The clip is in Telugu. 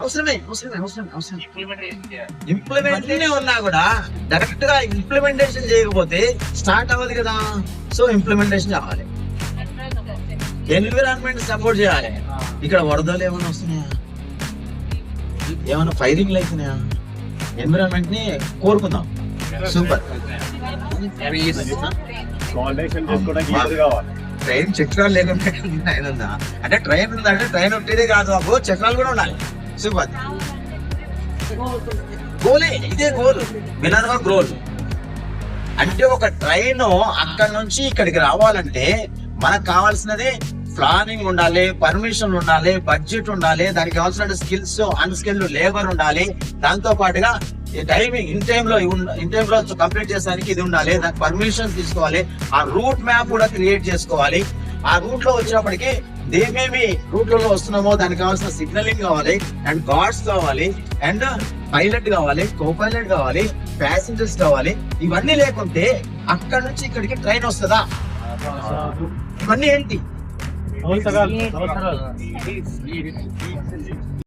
అవసరమే అవసరమే అవసరమే అవసరం ఇంప్లిమెంట్ ఉన్నా కూడా డైరెక్ట్గా ఇంప్లిమెంటేషన్ చేయకపోతే స్టార్ట్ అవ్వదు కదా. సో ఇంప్లిమెంటేషన్ కావాలి. ఎన్విరాన్మెంట్ సపోర్ట్ చేయాలి. ఇక్కడ వరదలు ఏమైనా వస్తున్నాయా? ఏమైనా ఫైరింగ్ అవుతున్నాయా? ఎన్విరాన్మెంట్ని కోరుకుందాం. సూపర్ ట్రైన్ చక్రాలు లేకుండా ట్రైన్ ఉందా? అంటే ట్రైన్ ఉందంటే ట్రైన్ ఒకటే కాదు బాబు. చక్రాలు కూడా ఉండాలి. సూపర్ గోలే ఇదే గోల్ వినర్వ గోల్ అంటే ఒక ట్రైన్ అక్కడ నుంచి ఇక్కడికి రావాలంటే మనకు కావాల్సినది ప్లానింగ్ ఉండాలి పర్మిషన్ ఉండాలి బడ్జెట్ ఉండాలి దానికి కావాల్సిన స్కిల్స్ అన్స్కిల్డ్ లేబర్ ఉండాలి. దాంతో పాటుగా టైమింగ్ ఇన్ టైమ్లో ఇన్ టైమ్లో కంప్లీట్ చేసడానికి ఇది ఉండాలి దానికి పర్మిషన్ తీసుకోవాలి. ఆ రూట్ మ్యాప్ కూడా క్రియేట్ చేసుకోవాలి. ఆ రూట్లో ఏమేమి రూట్లలో వస్తున్నామో దానికి కావాల్సిన సిగ్నలింగ్ కావాలి అండ్ గార్డ్స్ కావాలి అండ్ పైలట్ కావాలి కో పైలట్ కావాలి ప్యాసింజర్స్ కావాలి. ఇవన్నీ లేకుంటే అక్కడ నుంచి ఇక్కడికి ట్రైన్ వస్తుందా? ఇవన్నీ ఏంటి?